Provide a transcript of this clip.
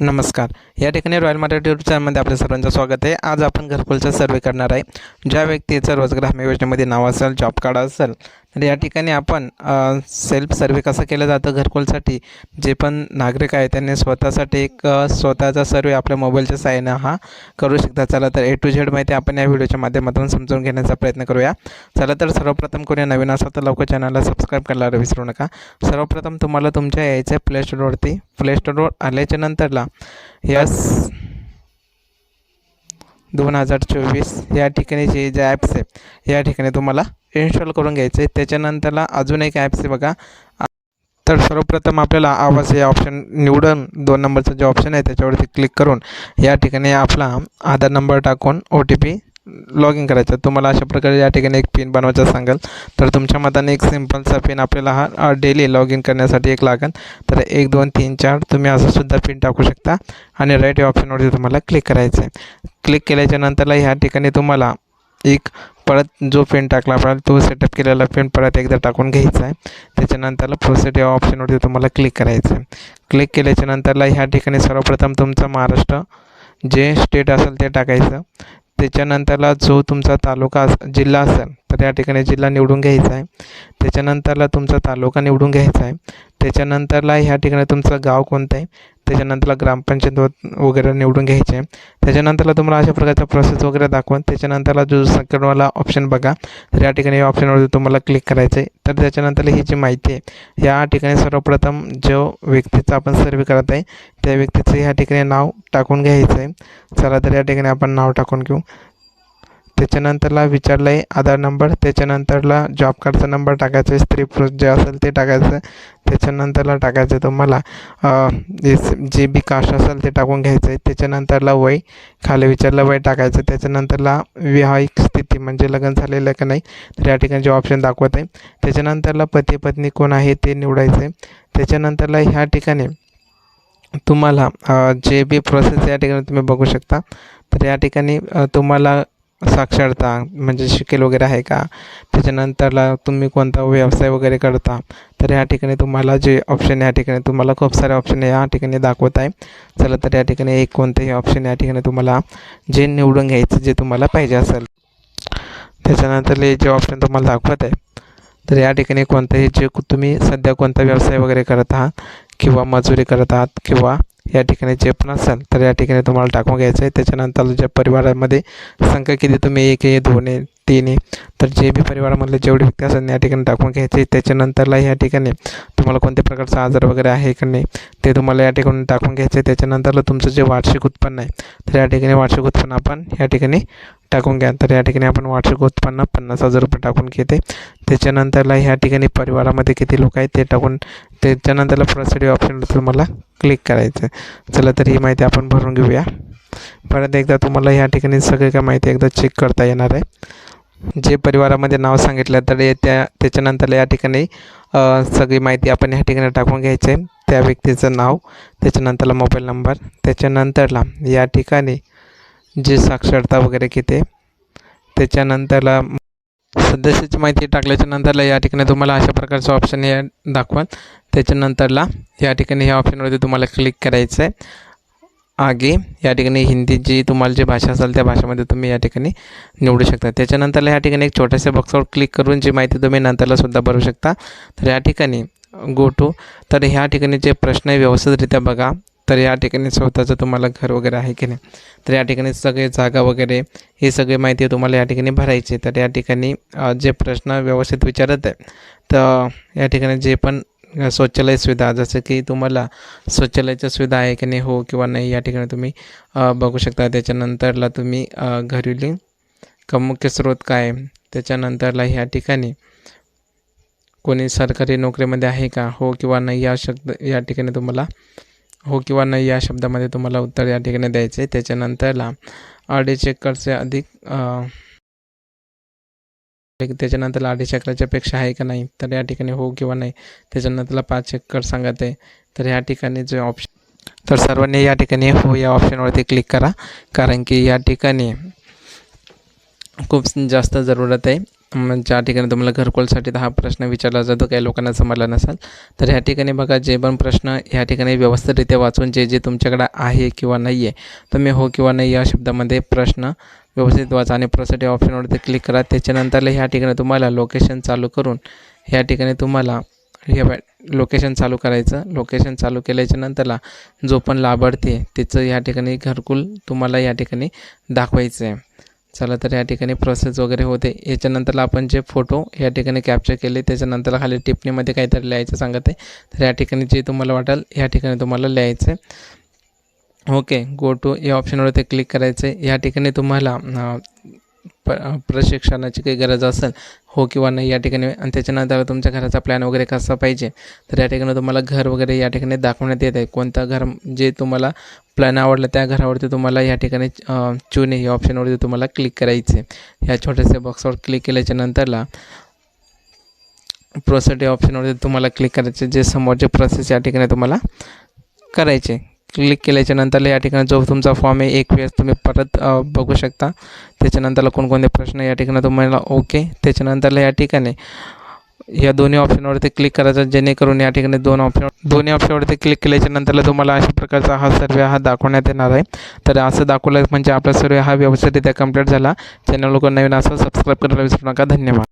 नमस्कार. या ठिकाणी रॉयल मराठी यूट्यूब चॅनलमध्ये आपल्या सर्वांचं स्वागत आहे. आज आपण घरकुलचा सर्वे करणार आहे. ज्या व्यक्तीचं रोजगार हमी योजनेमध्ये नाव असेल जॉब कार्ड असेल तर या ठिकाणी आपण सेल्फ सर्वे कसं केलं जातं घरकुलसाठी जे पण नागरिक आहे त्यांनी स्वतःसाठी एक स्वतःचा सर्वे आपल्या मोबाईलच्या साहाय्यानं हा करू शकता चला तर ए टू झेड माहिती आपण या व्हिडिओच्या माध्यमातून समजून घेण्याचा प्रयत्न करूया. चला तर सर्वप्रथम कोणी नवीन असा तर लवकर चॅनलला सबस्क्राईब करायला विसरू नका. सर्वप्रथम तुम्हाला तुमच्या यायचं प्ले स्टोरवरती प्ले स्टोरवर आल्याच्या नंतरला यस दोन हजार चोवीस या ठिकाणी जे जे ॲप्स आहे या ठिकाणी तुम्हाला इन्स्टॉल करून घ्यायचं आहे त्याच्यानंतरला अजून एक ॲप्स आहे बघा. तर सर्वप्रथम आपल्याला आवाज हे ऑप्शन निवडून दोन नंबरचं जे ऑप्शन आहे त्याच्यावरती क्लिक करून या ठिकाणी आपला आधार नंबर टाकून O T P log in करायचा. तुम्हाला अशा प्रकारे या ठिकाणी एक पिन बनवायचा सांगाल. तर तुमच्या मताने एक सिम्पलचा पिन आपल्याला हा डेली लॉग इन करण्यासाठी एक लागेल. तर एक दोन तीन चार तुम्ही असं सुद्धा पिन टाकू शकता. आणि राईट या ऑप्शनवरती तुम्हाला क्लिक करायचं आहे. क्लिक केल्याच्या नंतरला ह्या ठिकाणी तुम्हाला एक परत जो पिन टाकला आपण तो सेटअप केलेला पिन परत एकदा टाकून घ्यायचा आहे. त्याच्यानंतरला प्रोसेट या ऑप्शनवरती तुम्हाला क्लिक करायचं आहे. क्लिक केल्याच्या नंतरला ह्या ठिकाणी सर्वप्रथम तुमचं महाराष्ट्र जे स्टेट असेल ते टाकायचं. त्याच्यानंतरला जो तुमचा तालुका जिल्हा असेल तर या ठिकाणी जिल्हा निवडून घ्यायचा आहे. त्याच्यानंतरला तुमचा तालुका निवडून घ्यायचा आहे. त्याच्यानंतरला ह्या ठिकाणी तुमचं गाव कोणतं आहे? त्याच्यानंतरला ग्रामपंचायत वगैरे निवडून घ्यायचे आहे. त्याच्यानंतरला तुम्हाला अशा प्रकारचा प्रोसेस वगैरे दाखवून त्याच्यानंतरला जो सेकंडवाला ऑप्शन बघा तर या ठिकाणी या ऑप्शनवरती तुम्हाला क्लिक करायचं आहे तर त्याच्यानंतर ही जी माहिती आहे या ठिकाणी सर्वप्रथम जो व्यक्तीचा आपण सर्वे करत आहे त्या व्यक्तीचं ह्या ठिकाणी नाव टाकून घ्यायचं आहे. चला तर या ठिकाणी आपण नाव टाकून घेऊ. त्याच्यानंतरला विचारलं आहे आधार नंबर त्याच्यानंतरला जॉब कार्डचा नंबर टाकायचा आहे स्त्री पुरुष जे असेल ते टाकायचं त्याच्यानंतरला टाकायचं आहे तुम्हाला एस जे बी कास्ट असेल ते टाकून घ्यायचं आहे त्याच्यानंतरला वय खाली विचारलं वय टाकायचं त्याच्यानंतरला विवाहिक स्थिती म्हणजे लग्न झालेलं का नाही तर या ठिकाणी जे ऑप्शन दाखवत आहे त्याच्यानंतरला पती पत्नी कोण आहे ते निवडायचं आहे त्याच्यानंतरला ह्या ठिकाणी तुम्हाला जे बी प्रोसेस या ठिकाणी तुम्ही बघू शकता. तर या ठिकाणी तुम्हाला साक्षरता म्हणजे शिकेल वगैरे आहे का? त्याच्यानंतरला तुम्ही कोणता व्यवसाय वगैरे करता? तर या ठिकाणी तुम्हाला जे ऑप्शन या ठिकाणी तुम्हाला खूप सारे ऑप्शन या ठिकाणी दाखवत आहे. चला तर या ठिकाणी एक कोणतंही ऑप्शन या ठिकाणी तुम्हाला जे निवडून घ्यायचं जे तुम्हाला पाहिजे असेल. त्याच्यानंतरले जे ऑप्शन तुम्हाला दाखवत आहे. तर या ठिकाणी कोणतंही जे तुम्ही सध्या कोणता व्यवसाय वगैरे करत आहात किंवा मजुरी करत आहात किंवा या ठिकाणी जे पण असेल तर या ठिकाणी तुम्हाला टाकून घ्यायचं आहे. त्याच्यानंतर ज्या परिवारामध्ये संख्या किती तुम्ही एक हे दोन तीन आहे तर जे बी परिवारामधले जेवढे व्यक्ती असतात या ठिकाणी टाकून घ्यायचे. त्याच्यानंतरला या ठिकाणी तुम्हाला कोणत्या प्रकारचा आजार वगैरे आहे का नाही ते तुम्हाला या ठिकाणी टाकून घ्यायचं. आहे त्याच्यानंतरला तुमचं जे वार्षिक उत्पन्न आहे तर या ठिकाणी वार्षिक उत्पन्न आपण या ठिकाणी टाकून घ्या. तर या ठिकाणी आपण वार्षिक उत्पन्न पन्नास हजार रुपये टाकून घेते. त्याच्यानंतरला ह्या ठिकाणी परिवारामध्ये किती लोक आहेत ते टाकून त्याच्यानंतरला प्रोसिडिओ ऑप्शनवर तुम्हाला क्लिक करायचं. आहे चला तर ही माहिती आपण भरून घेऊया. परत एकदा तुम्हाला ह्या ठिकाणी सगळी काय माहिती एकदा चेक करता येणार आहे. जे परिवारामध्ये नाव सांगितलं तर त्या त्याच्यानंतर या ठिकाणी सगळी माहिती आपण ह्या ठिकाणी टाकून घ्यायची. आहे त्या व्यक्तीचं नाव त्याच्यानंतरला मोबाईल नंबर त्याच्यानंतरला या ठिकाणी जे साक्षरता वगैरे किती त्याच्यानंतरला सदस्याची माहिती टाकल्याच्या नंतरला या ठिकाणी तुम्हाला अशा प्रकारचं ऑप्शन हे दाखवाल त्याच्यानंतरला या ठिकाणी ह्या ऑप्शनवरती तुम्हाला क्लिक करायचं आहे आगे या ठिकाणी हिंदी जी तुम्हाला जी भाषा असेल त्या भाषेमध्ये तुम्ही या ठिकाणी निवडू शकता. त्याच्यानंतरला या ठिकाणी एक छोट्याशा बॉक्सवर क्लिक करून जी माहिती तुम्ही नंतरला सुद्धा भरू शकता. तर या ठिकाणी गो टू तर ह्या ठिकाणी जे प्रश्न आहे व्यवस्थितरित्या बघा. तर या ठिकाणी स्वतःचं तुम्हाला घर वगैरे आहे की नाही? तर या ठिकाणी सगळे जागा वगैरे ही सगळी माहिती तुम्हाला या ठिकाणी भरायची तर या ठिकाणी जे प्रश्न व्यवस्थित विचारत आहे तर या ठिकाणी जे पण शौचालय सुविधा. जसं की तुम्हाला शौचालयाच्या सुविधा आहे की नाही हो किंवा नाही या ठिकाणी तुम्ही बघू शकता. त्याच्यानंतरला तुम्ही घरेलू का मुख्य स्रोत काय? त्याच्यानंतरला ह्या ठिकाणी कोणी सरकारी नोकरीमध्ये आहे का? हो किंवा नाही या शब्द या ठिकाणी तुम्हाला हो किंवा नाही या शब्दामध्ये तुम्हाला उत्तर या ठिकाणी द्यायचं आहे त्याच्यानंतरला अडीच एकरचे अधिक त्याच्यानंतरला अडीच एकराच्या पेक्षा आहे का नाही तर या ठिकाणी हो किंवा नाही त्याच्यानंतरला पाच एकर सांगत. आहे तर या ठिकाणी जे ऑप्शन तर सर्वांनी या ठिकाणी हो या ऑप्शनवरती क्लिक करा. कारण की या ठिकाणी खूप जास्त जरूरत आहे. ज्या ठिकाणी तुम्हाला घरकुलसाठी तर हा प्रश्न विचारला जातो काही लोकांना समजला नसाल तर ह्या ठिकाणी बघा जे पण प्रश्न ह्या ठिकाणी व्यवस्थितरित्या वाचून जे जे तुमच्याकडे आहे किंवा नाही आहे तुम्ही हो किंवा नाही या शब्दामध्ये प्रश्न व्यवस्थित वाचा आणि प्रोसेट या ऑप्शनवरती क्लिक करा. त्याच्यानंतरला ह्या ठिकाणी तुम्हाला लोकेशन चालू करून ह्या ठिकाणी तुम्हाला हे लोकेशन चालू करायचं. लोकेशन चालू केल्याच्या नंतरला जो पण लाभार्थी आहे त्याचं या ठिकाणी घरकुल तुम्हाला या ठिकाणी दाखवायचं आहे चला तर या ठिकाणी प्रोसेस वगैरे होते. याच्यानंतरला आपण जे फोटो या ठिकाणी कॅप्चर केले त्याच्यानंतर खाली टिप्पणीमध्ये काहीतरी लिहायचं सांगत आहे. तर या ठिकाणी जे तुम्हाला वाटेल या ठिकाणी तुम्हाला लिहायचं आहे ओके गो टू या ऑप्शनवरती क्लिक करायचं आहे या ठिकाणी तुम्हाला प प्रशिक्षणाची काही गरज असेल हो किंवा नाही या ठिकाणी. आणि त्याच्यानंतर तुमच्या घराचा प्लॅन वगैरे कसा पाहिजे तर या ठिकाणी तुम्हाला घर वगैरे या ठिकाणी दाखवण्यात येत आहे. कोणतं घर जे तुम्हाला प्लॅन आवडलं त्या घरावरती तुम्हाला या ठिकाणी चुने या ऑप्शनवरती तुम्हाला क्लिक करायचे या छोट्याशा बॉक्सवर क्लिक केल्याच्या नंतरला प्रोसेस या ऑप्शनवरती तुम्हाला क्लिक करायचे जे समोरचे प्रोसेस या ठिकाणी तुम्हाला करायचे क्लिक केल्याच्यानंतर या ठिकाणी जो तुमचा फॉर्म आहे एक वेळेस तुम्ही परत बघू शकता. त्याच्यानंतरला कोणकोणते प्रश्न या ठिकाणी तुम्हाला ओके त्याच्यानंतरला या ठिकाणी या दोन्ही ऑप्शनवरती क्लिक करायचं जेणेकरून या ठिकाणी दोन ऑप्शन दोन्ही ऑप्शनवरती क्लिक केल्याच्या नंतरला तुम्हाला अशा प्रकारचा हा सर्वे हा दाखवण्यात येणार आहे. तर असं दाखवलं म्हणजे आपला सर्वे हा व्यवस्थितरित्या कंप्लीट झाला. चॅनल लोक नवीन असं सबस्क्राईब करायला विसरू नका. धन्यवाद.